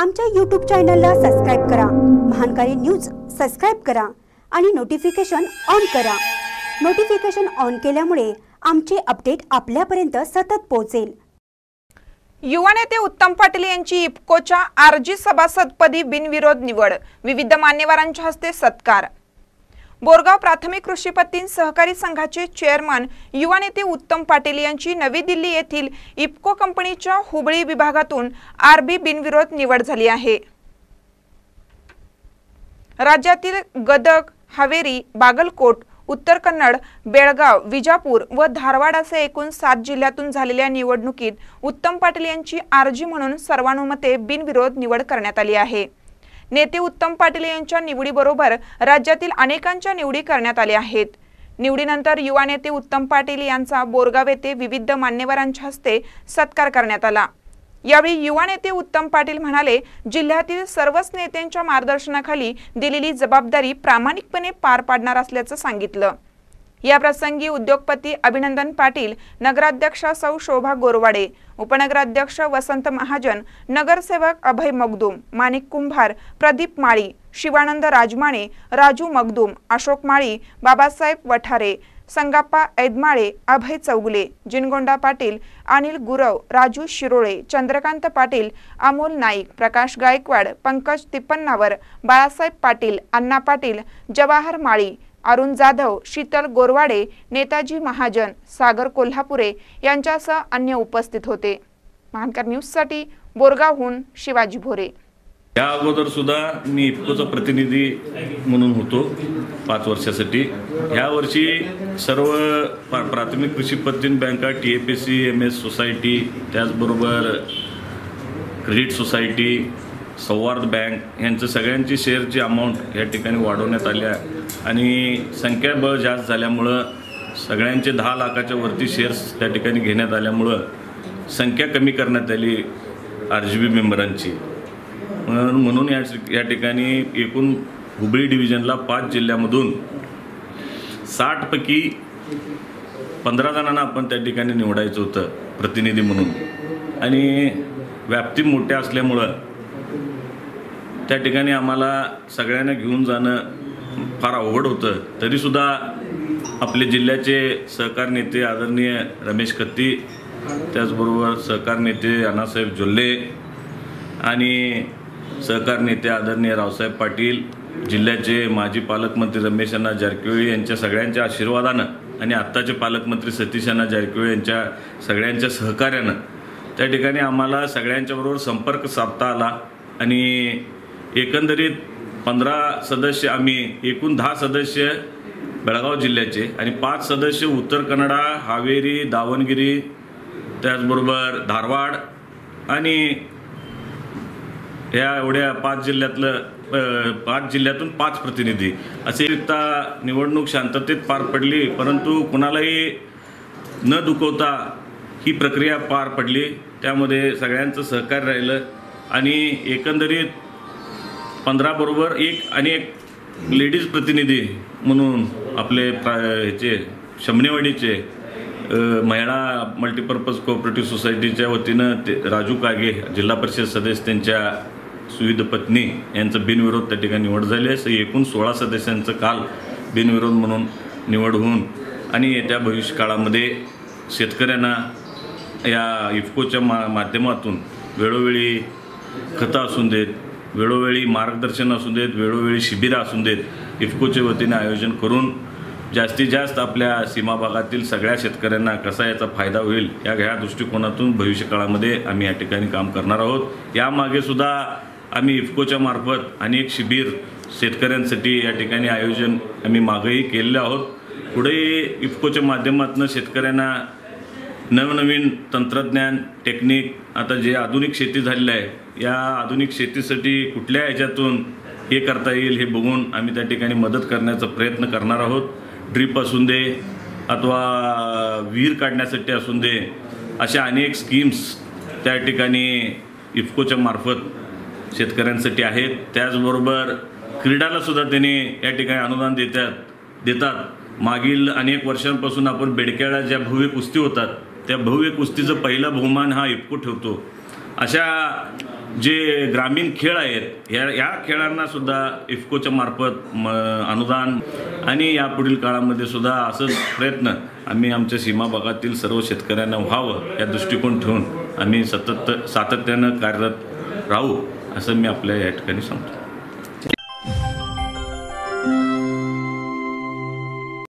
आमच्या यूट्यूब चॅनलला सबस्क्राईब करा. महानकारी न्यूज सबस्क्राईब करा आणि नोटिफिकेशन ऑन करा. नोटिफिकेशन ऑन केल्यामुळे आमचे अपडेट आपल्यापर्यंत सतत पोहोचेल. युवा नेते उत्तम पाटील यांची इफ्कोच्या आरजी सभासदपदी बिनविरोध निवड. विविध मान्यवरांच्या हस्ते सत्कार. बोरगाव प्राथमिक कृषी पत्तीन सहकारी संघाचे चेअरमन युवा नेते उत्तम पाटील यांची नवी दिल्ली येथील इफ्को कंपनीच्या हुबळी विभागातून आरबी बिनविरोध निवड झाली आहे. राज्यातील गदग हावेरी बागलकोट उत्तर कन्नड बेळगाव विजापूर व धारवाड असे एकूण सात जिल्ह्यातून झालेल्या निवडणुकीत उत्तम पाटील यांची आरजी म्हणून सर्वानुमते बिनविरोध निवड करण्यात आली आहे. नेते उत्तम पाटील यांच्या निवडीबरोबर राज्यातील अनेकांच्या निवडी करण्यात आल्या आहेत. निवडीनंतर युवा नेते उत्तम पाटील यांचा बोरगाव येथे विविध मान्यवरांच्या हस्ते सत्कार करण्यात आला. यावेळी युवा नेते उत्तम पाटील म्हणाले जिल्ह्यातील सर्वच नेत्यांच्या मार्गदर्शनाखाली दिलेली जबाबदारी प्रामाणिकपणे पार पाडणार असल्याचं सांगितलं. या प्रसंगी उद्योगपती अभिनंदन पाटील नगराध्यक्ष सौ शोभा गोरवाडे उपनगराध्यक्ष वसंत महाजन नगरसेवक अभय मगदूम माणिक कुंभार प्रदीप माळी शिवानंद राजमाणे राजू मगदूम अशोक माळी बाबासाहेब वठारे संगाप्पा ऐदमाळे अभय चौगुले जिनगोंडा पाटील अनिल गुरव राजू शिरोळे चंद्रकांत पाटील अमोल नाईक प्रकाश गायकवाड पंकज तिप्पन्नावर बाळासाहेब पाटील अण्णा पाटील जवाहर माळी अरुण जाधव शीतल गोरवाडे नेताजी महाजन सागर कोल्हापुरे यांच्यासह अन्य उपस्थित होते. महानकर न्यूजसाठी बोरगावहून शिवाजी भोरे. या अगोदर सुद्धा मी इफ्कोचा प्रतिनिधी म्हणून होतो पाच वर्षासाठी. ह्या वर्षी सर्व प्राथमिक कृषी पद्धतीन बँका T A P C M S society त्याचबरोबर क्रेडिट सोसायटी सौहार्द बँक यांचं सगळ्यांची शेअरची अमाऊंट या ठिकाणी वाढवण्यात आल्या आणि संख्याबळ जास्त झाल्यामुळं सगळ्यांचे दहा लाखाच्या वरती शेअर्स त्या ठिकाणी घेण्यात आल्यामुळं संख्या कमी करण्यात आली आर जी बी मेंबरांची म्हणून म्हणून या या ठिकाणी एकूण हुबळी डिव्हिजनला पाच जिल्ह्यामधून साठपैकी पंधरा जणांना आपण त्या ठिकाणी निवडायचं होतं प्रतिनिधी म्हणून. आणि व्याप्ती मोठ्या असल्यामुळं त्या ठिकाणी आम्हाला सगळ्यांना घेऊन जाणं फार अवघड होतं. तरीसुद्धा आपले जिल्ह्याचे सहकार नेते आदरणीय रमेश कत्ती त्याचबरोबर सहकार नेते अण्णासाहेब जोल्ले आणि सहकार नेते आदरणीय रावसाहेब पाटील जिल्ह्याचे माजी पालकमंत्री रमेश अण्णा जारकिहोळी यांच्या सगळ्यांच्या आशीर्वादानं आणि आत्ताचे पालकमंत्री सतीश अण्णा जारकिहोळी यांच्या सगळ्यांच्या सहकार्यानं त्या ठिकाणी आम्हाला सगळ्यांच्याबरोबर संपर्क साधता आला आणि एकंदरीत पंधरा सदस्य आम्ही एकूण दहा सदस्य बेळगाव जिल्ह्याचे आणि पाच सदस्य उत्तर कन्नडा हावेरी दावणगिरी त्याचबरोबर धारवाड आणि या एवढ्या पाच जिल्ह्यातलं पाच जिल्ह्यातून पाच प्रतिनिधी. असे रित्ता निवडणूक शांततेत पार पडली परंतु कुणालाही न दुखवता ही प्रक्रिया पार पडली. त्यामध्ये सगळ्यांचं सहकार्य राहिलं आणि एकंदरीत पंधराबरोबर एक आणि एक लेडीज प्रतिनिधी म्हणून आपले प्रा ह्याचे शमनेवाडीचे महिला मल्टीपर्पज कोऑपरेटिव्ह सोसायटीच्या वतीनं ते राजू कागे जिल्हा परिषद सदस्य त्यांच्या सुविध पत्नी यांचं बिनविरोध त्या ठिकाणी निवड झाली आहे. असं एकूण सोळा सदस्यांचं काल बिनविरोध म्हणून निवड होऊन आणि येत्या भविष्यकाळामध्ये शेतकऱ्यांना या इफ्कोच्या मा माध्यमातून वेळोवेळी खतं असून देत वेळोवेळी मार्गदर्शन असू देत वेळोवेळी शिबिरं असू देत इफ्कोच्या वतीने आयोजन करून जास्तीत जास्त आपल्या सीमा भागातील सगळ्या शेतकऱ्यांना कसा याचा फायदा होईल या ह्या दृष्टिकोनातून भविष्यकाळामध्ये आम्ही या ठिकाणी काम करणार आहोत. यामागे सुद्धा आम्ही इफ्कोच्या मार्फत अनेक शिबिर शेतकऱ्यांसाठी या ठिकाणी आयोजन आम्ही मागंही केलेलं आहोत. पुढे इफ्कोच्या माध्यमातून शेतकऱ्यांना नवनवीन तंत्रज्ञान टेक्निक आता जे आधुनिक शेती झालेलं आहे या आधुनिक शेतीसाठी कुठल्या ह्याच्यातून हे करता येईल हे बघून आम्ही त्या ठिकाणी मदत करण्याचा प्रयत्न करणार आहोत. ड्रीप असून दे अथवा विहीर काढण्यासाठी असून दे अशा अनेक स्कीम्स त्या ठिकाणी इफ्कोच्या मार्फत शेतकऱ्यांसाठी आहेत. त्याचबरोबर क्रीडालासुद्धा त्यांनी या ठिकाणी अनुदान देतात देतात. मागील अनेक वर्षांपासून आपण बेडकेळा ज्या भव्य कुस्ती होतात त्या भव्य कुस्तीचं पहिला बहुमान हा इफ्को ठेवतो. अशा जे ग्रामीण खेळ आहेत या या खेळांना सुद्धा इफ्कोच्या मार्फत म अनुदान आणि यापुढील काळामध्ये सुद्धा असंच प्रयत्न आम्ही आमच्या सीमा भागातील सर्व शेतकऱ्यांना व्हावं या दृष्टिकोन ठेवून आम्ही सतत सातत्यानं कार्यरत राहू असं मी आपल्या या ठिकाणी सांगतो.